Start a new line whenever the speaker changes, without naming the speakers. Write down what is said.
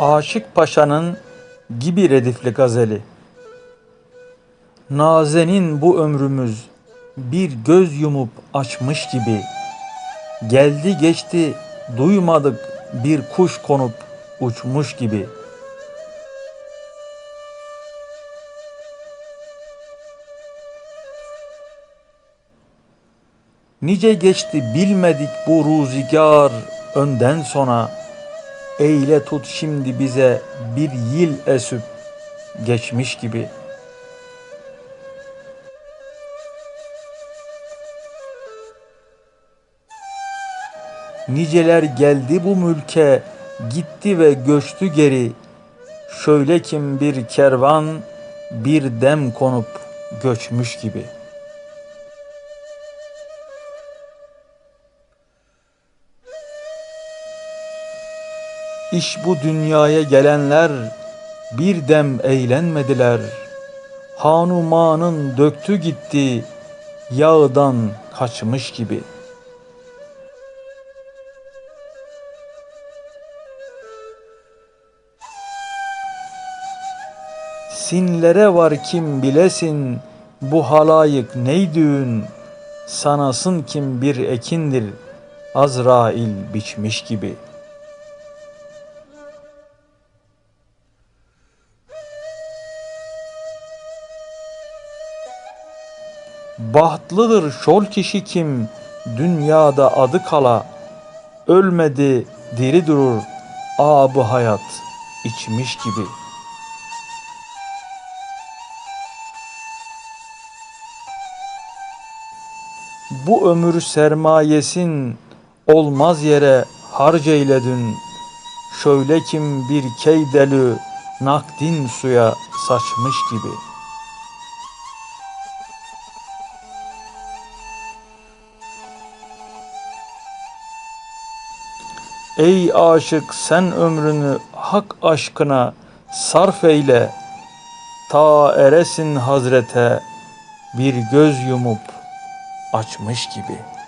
Aşık Paşa'nın gibi redifli gazeli. Nazenin bu ömrümüz bir göz yumup açmış gibi. Geldi geçti duymadık bir kuş konup uçmuş gibi. Nice geçti bilmedik bu ruzigar önden sona. Eyle tut şimdi bize bir yıl esüp geçmiş gibi. Niceler geldi bu mülke, gitti ve göçtü geri. Şöyle kim bir kervan bir dem konup göçmüş gibi. İş bu dünyaya gelenler bir dem eğlenmediler. Hanumanın döktü gitti yağdan kaçmış gibi. Sinlere var kim bilesin bu halayık neydüğün sanasın kim bir ekindir Azrail biçmiş gibi.'' Bahtlıdır şol kişi kim dünyada adı kala ölmedi diri durur abı hayat içmiş gibi. Bu ömür sermayesin olmaz yere harca eyledin. Şöyle kim bir keydelü nakdin suya saçmış gibi.'' Ey aşık sen ömrünü hak aşkına sarf eyle. Ta eresin hazrete bir göz yumup açmış gibi.''